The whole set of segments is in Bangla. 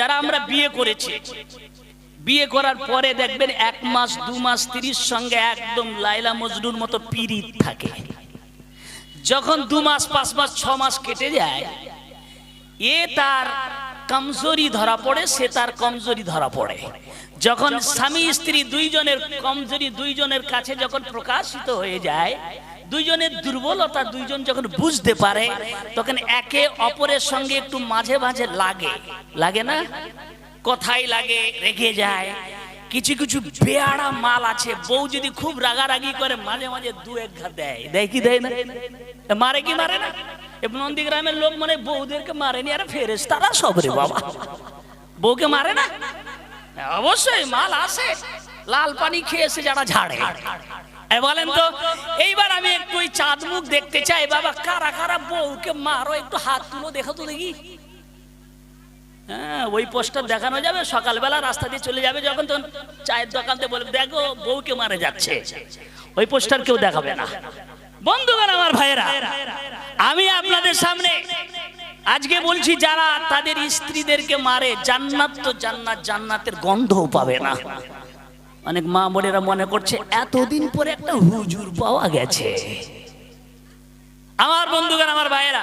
যারা আমরা বিয়ে করেছি, বিয়ে করার পরে দেখবেন এক মাস, দু মাস স্ত্রীর সঙ্গে একদম লাইলা মজনুর মতো পিরিত থাকে। যখন দু মাস, পাঁচ মাস, ছ মাস কেটে যায়, এ তার কমজোরি ধরা পড়ে, সে তার কমজোরি ধরা পড়ে। যখন স্বামী, স্ত্রী দুইজনের কমজোরি দুইজনের কাছে যখন প্রকাশিত হয়ে যায় দুইজনের দুর্বলতা দুইজন যখন বুঝতে পারে, তখন একে অপরের সঙ্গে একটু মাঝে মাঝে লাগে। লাগে না? কথাই লাগে, রেগে যায়। কিছু কিছু বেয়াড়া মাল আছে, বউ যদি খুব রাগারাগি করে, মাঝে মাঝে দু এক ঘা দেয়। দেয় কি দেয় না? মারে কি মারে না? নন্দীগ্রামের লোক মানে বউদেরকে মারেনি, আর ফেরেস তারা সব রে বাবা। বউকে মারে না? অবশ্যই, মাল আসে লাল পানি খেয়েছে যারা ঝাড়ে। বলেন তো, এইবার আমি একটু ওই চাঁদ মুখ দেখতে চাই, বাবা, কারা কারা বউকে মারো, একটু হাত তুলো, দেখো তো দেখি। হ্যাঁ ওই পোস্টার দেখানো যাবে, সকালবেলা রাস্তা দিয়ে চলে যাবে যখন, তখন চায়ের দোকানতে বলে, দেখো, বউকে মারে যাচ্ছে। ওই পোস্টার কেউ দেখাবে না। বন্ধুগণ, আমার ভাইয়েরা, আমি আপনাদের সামনে আজকে বলছি, যারা তাদের স্ত্রীদেরকে মারে, জান্নাত তো জান্নাত, জান্নাতের গন্ধও পাবে না। অনেক মা বোনেরা মনে করছে, এতদিন পরে একটা হুজুর পাওয়া গেছে। আমার বন্ধুগণ, আমার ভাইয়েরা,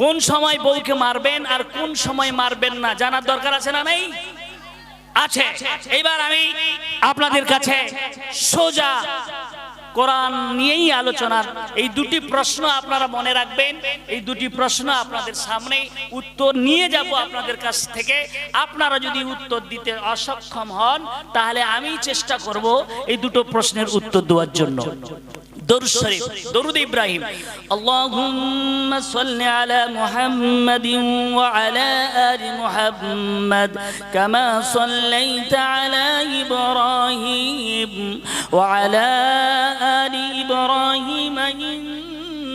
কোন সময় বউকে মারবেন আর কোন সময় মারবেন না, জানার দরকার আছে না নেই? আছে। এইবার আমি আপনাদের কাছে সোজা কোরআন নিয়েই আলোচনার এই দুটি প্রশ্ন আপনারা মনে রাখবেন। এই দুটি প্রশ্ন আপনাদের সামনে উত্তর নিয়ে যাব আপনাদের কাছ থেকে। আপনারা যদি উত্তর দিতে অসক্ষম হন, তাহলে আমি চেষ্টা করব এই দুটো প্রশ্নের উত্তর দেওয়ার জন্য। দরুদ শরীফ, দরুদ ইব্রাহিম। আল্লাহুম্মা সাল্লি আলা মুহাম্মাদিন ওয়া আলা আলি মুহাম্মাদ কামা সাল্লাইতা আলা ইব্রাহিম ওয়া আলা আলি ইব্রাহিম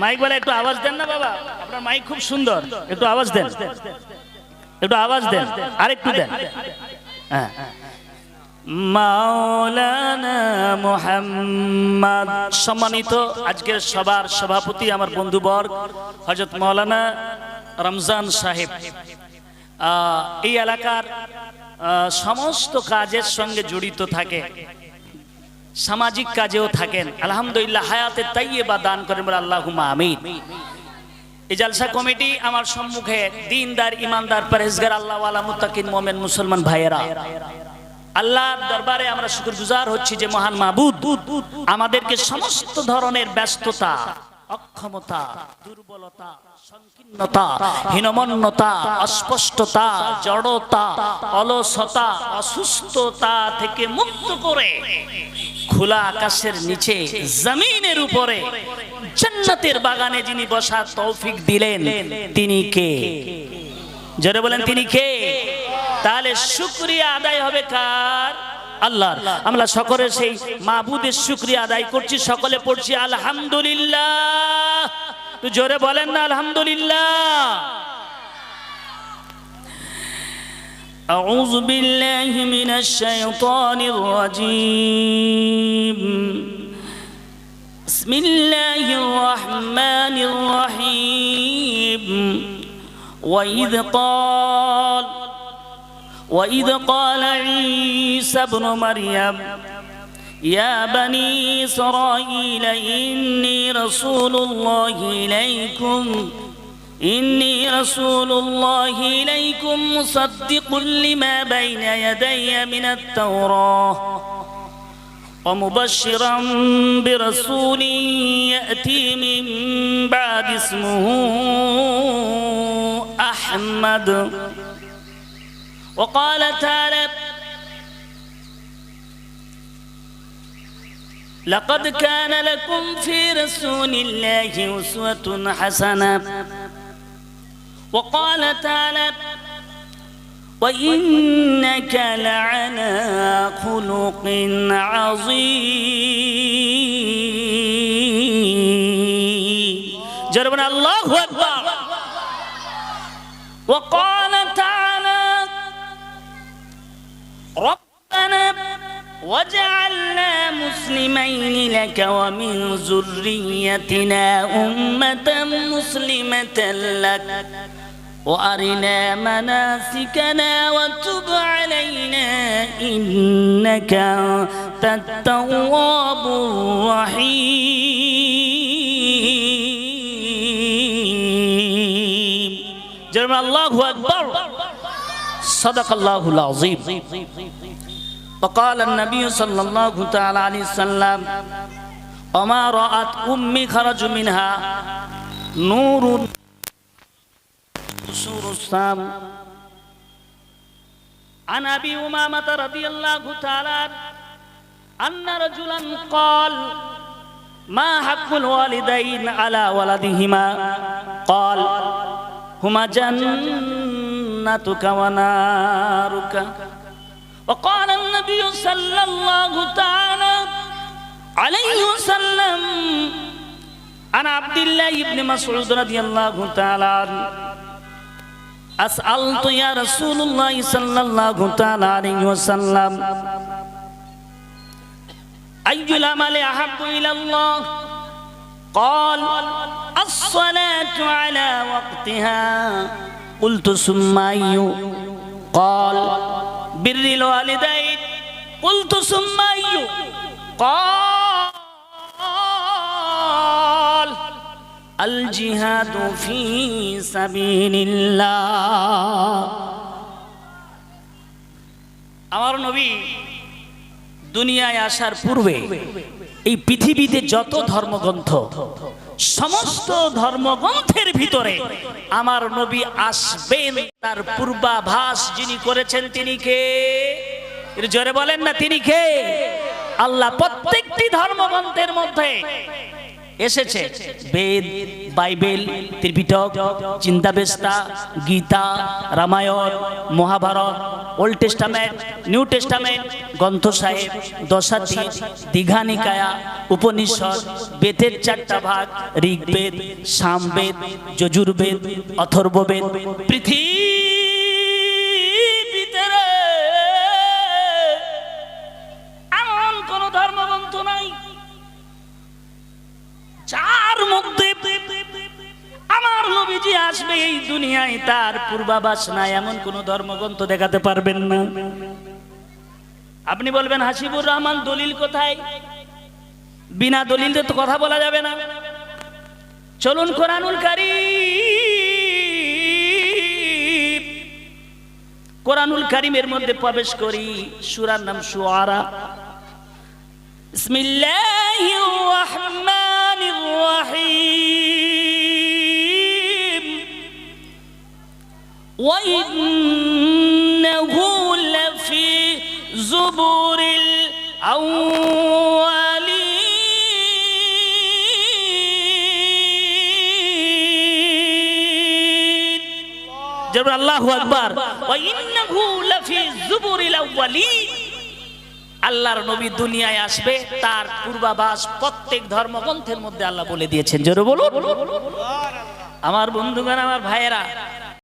মাইক বলে, একটু আওয়াজ দেন না বাবা? আপনার মাইক খুব সুন্দর। একটু আওয়াজ দেন। একটু আওয়াজ দেন। আরেকটু দেন। হ্যাঁ। মাওলানা সম্মানিত আজকের সবার সভাপতি আমার বন্ধু বর্গ হজরত মাওলানা রমজান সাহেব। এই এলাকার সমস্ত কাজের সঙ্গে জড়িত থাকে। সামাজিক কাজেও থাকেন। আলহামদুলিল্লাহ, হায়াতে তাইয়ে বা দান করেন বলে আল্লাহ আমিন। এই জালসা কমিটি আমার সম্মুখে দিনদার, ইমানদার পরেজগার আল্লাহ ওয়ালা তাকিন মোমেন, মুসলমান ভাইয়েরা। আল্লাহর দরবারে আমরা শুক্রগুজার হচ্ছি যে মহান মাহবুদ আমাদেরকে সমস্ত ধরনের ব্যস্ততা অক্ষমতা, দুর্বলতা, সংকীর্ণতা, হীনমন্যতা, অস্পষ্টতা, জড়তা, অলসতা, অসুস্থতা থেকে মুক্ত করে খোলা আকাশের নিচে, জমিনের উপরে, জান্নাতের বাগানে যিনি বসার তৌফিক দিলেন, তিনি কে? জোরে বলেন, তিনি কে? তাহলে শুক্রিয়া আদায় হবে কার? আল্লাহ আমরা সকলে সেই মাহবুদের শুক্রিয়া আদায় করছি সকলে পড়ছি আলহামদুলিল্লাহ তো জোরে বলেন না আলহামদুলিল্লাহ أعوذ بالله من الشيطان الرجيم بسم الله الرحمن الرحيم وإذ قال وإذ قال عيسى ابن مريم يا بني إسرائيل إني رسول الله إليكم إني رسول الله إليكم مصدق لما بين يدي من التوراة ومبشرا برسول يأتي من بعد اسمه أحمد. وقال تعالى لقد كان لكم في رسول الله أسوة حسنة. وقال تعالى وإنك لعلى خلق عظيم. جربنا الله أكبر. وقال وجعلنا مسلمين لك ومن ذريتنا أمة مسلمة لك وأرنا مناسكنا وتب علينا إنك أنت التواب الرحيم جرم الله أكبر صدق الله العظيم وقال النبي صلى الله تعالى عليه وسلم وما رأت أمي خرج منها. نور سور السام. عن أبي أمامة رضي الله تعالى أن رجلا قال ما حق الوالدين على ولدهما؟ قال هما جنتك ونارك. وقال النبي صلى الله تعالى عليه وسلم عن عبد الله بن مسعود رضي الله تعالى عنه أسألت يا رسول الله صلى الله تعالى عليه وسلم أي العمل أحب إلى الله قال الصلاة على وقتها قلت ثم أي قال بر الوالدين قلت ثم أي قال الجهاد في سبيل الله আমার নবী দুনিয়ায় আসার পূর্বে এই পৃথিবীতে যত ধর্মগ্রন্থ সমস্ত ধর্মগ্রন্থের ভিতরে আমার নবী আসবেন, তার পূর্বাভাস যিনি করেছেন তিনি কে? জোরে বলেন না, তিনি কে? আল্লাহ প্রত্যেকটি ধর্মগ্রন্থের মধ্যে এসেছে। Veda, Bible, Tripitaka চিন্তাবেস্তা Gita, Ramayana, Mahabharata, Old Testament, New Testament, Granth Sahib, দশাতীত, Dighanikaya, Upanishad, বেদের চারটা ভাগ, ঋগ্বেদ, সামবেদ, যজুর্বেদ, অথর্ববেদ পৃথিবীতে যার মধ্যে আমার নবীজি আসবে এই দুনিয়ায়, তার পূর্বাভাস নাই এমন কোন ধর্মগ্রন্থ দেখাতে পারবেন না। আপনি বলবেন, হাসিবুর রহমান, দলিল কোথায়? বিনা দলিল তো কথা বলা যাবে না। চলুন কোরআনুল কারি কোরআনুল কারিমের মধ্যে প্রবেশ করি, সুরার নাম সুয়ারা। وإنه لفي زبر الأولين جبر الله أكبر وإنه لفي زبر الأولين আল্লাহর নবী দুনিয়ায় আসবে তার পূর্বাভাস প্রত্যেক ধর্মগ্রন্থের মধ্যে আল্লাহ বলে দিয়েছেন জোরে বলুন আমার বন্ধুগণ আমার ভাইয়েরা